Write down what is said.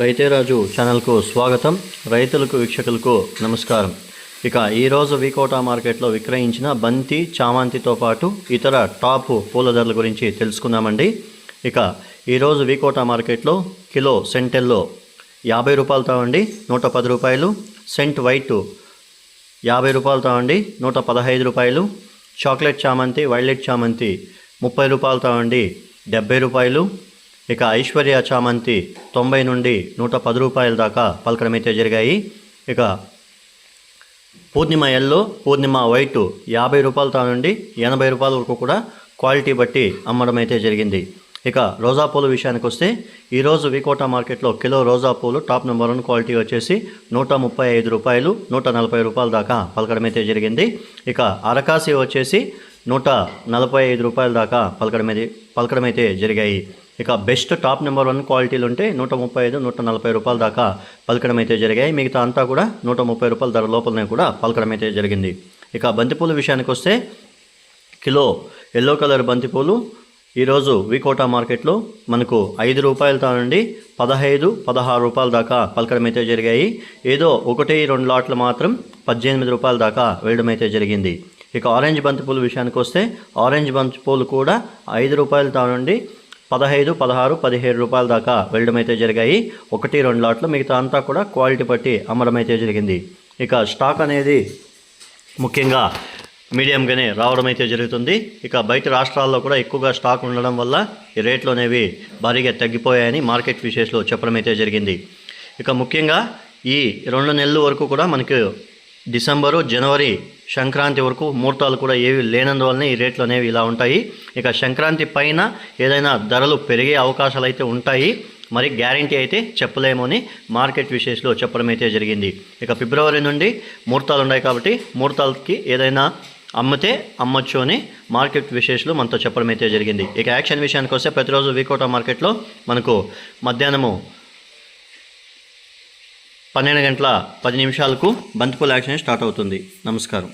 రైతేరాజు ఛానల్కు స్వాగతం. రైతులకు వీక్షకులకు నమస్కారం. ఇక ఈరోజు వికోటా మార్కెట్లో విక్రయించిన బంతి చామంతితో పాటు ఇతర టాప్ పూల ధరల గురించి తెలుసుకుందామండి. ఇక ఈరోజు వికోటా మార్కెట్లో కిలో సెంటెల్లో యాభై రూపాయలతో అండి నూట పది రూపాయలు. సెంట్ వైట్ యాభై రూపాయలతో అండి నూట పదహైదు రూపాయలు. చాక్లెట్ చామంతి వైలెట్ చామంతి ముప్పై రూపాయలతో అండి డెబ్బై రూపాయలు. ఇక ఐశ్వర్య చామంతి తొంభై నుండి నూట పది రూపాయల దాకా పలకడం అయితే జరిగాయి. ఇక పూర్ణిమ ఎల్లో పూర్ణిమ వైట్ యాభై రూపాయలతో నుండి ఎనభై రూపాయల వరకు కూడా క్వాలిటీ బట్టి అమ్మడం అయితే జరిగింది. ఇక రోజా పూల విషయానికి వస్తే ఈరోజు వికోటా మార్కెట్లో కిలో రోజా పూలు టాప్ నెంబర్ వన్ క్వాలిటీ వచ్చేసి నూట ముప్పై ఐదు రూపాయలు నూట నలభై రూపాయల దాకా పలకడం అయితే జరిగింది. ఇక అరకాసి వచ్చేసి నూట నలభై ఐదు రూపాయల దాకా పలకడం అయితే పలకడం అయితే జరిగాయి. ఇక బెస్ట్ టాప్ నెంబర్ వన్ క్వాలిటీలు ఉంటే నూట ముప్పై ఐదు నూట నలభై రూపాయల దాకా పలకడం అయితే జరిగాయి. మిగతా అంతా కూడా నూట ముప్పై రూపాయల ధర లోపలనే కూడా పలకడం అయితే జరిగింది. ఇక బంతిపూల విషయానికి వస్తే కిలో ఎల్లో కలర్ బంతిపూలు ఈరోజు వికోటా మార్కెట్లో మనకు ఐదు రూపాయలతో నుండి పదహైదు పదహారు రూపాయల దాకా పలకడం అయితే జరిగాయి. ఏదో ఒకటి రెండు లాట్లు మాత్రం పద్దెనిమిది రూపాయల దాకా వేయడం అయితే జరిగింది. ఇక ఆరెంజ్ బంతిపూల విషయానికి వస్తే ఆరెంజ్ బంతిపూలు కూడా ఐదు రూపాయలతో నుండి పదహైదు పదహారు పదిహేడు రూపాయల దాకా వెళ్ళడం అయితే జరిగాయి. ఒకటి రెండు లాట్లు మిగతా అంతా కూడా క్వాలిటీ బట్టి అమ్మడం అయితే జరిగింది. ఇక స్టాక్ అనేది ముఖ్యంగా మీడియంగానే రావడం అయితే జరుగుతుంది. ఇక బయట రాష్ట్రాల్లో కూడా ఎక్కువగా స్టాక్ ఉండడం వల్ల ఈ రేట్లు అనేవి భారీగా తగ్గిపోయాయని మార్కెట్ విశేషలో చెప్పడం అయితే జరిగింది. ఇక ముఖ్యంగా ఈ రెండు నెలల వరకు కూడా మనకు డిసెంబరు జనవరి సంక్రాంతి వరకు ముహూర్తాలు కూడా ఏవి లేనందువల్లనే ఈ రేట్లు అనేవి ఇలా ఉంటాయి. ఇక సంక్రాంతి పైన ఏదైనా ధరలు పెరిగే అవకాశాలు అయితే ఉంటాయి. మరి గ్యారంటీ అయితే చెప్పలేము అని మార్కెట్ విషయంలో చెప్పడం అయితే జరిగింది. ఇక ఫిబ్రవరి నుండి ముహూర్తాలు ఉన్నాయి కాబట్టి ముహూర్తాలకి ఏదైనా అమ్మితే అమ్మొచ్చు అని మార్కెట్ విశేషాలు మనతో చెప్పడం అయితే జరిగింది. ఇక యాక్షన్ విషయానికి వస్తే ప్రతిరోజు వీకోటా మార్కెట్లో మనకు మధ్యాహ్నము పన్నెండు గంటల పది నిమిషాలకు బంతిపూల యాక్షన్ స్టార్ట్ అవుతుంది. నమస్కారం.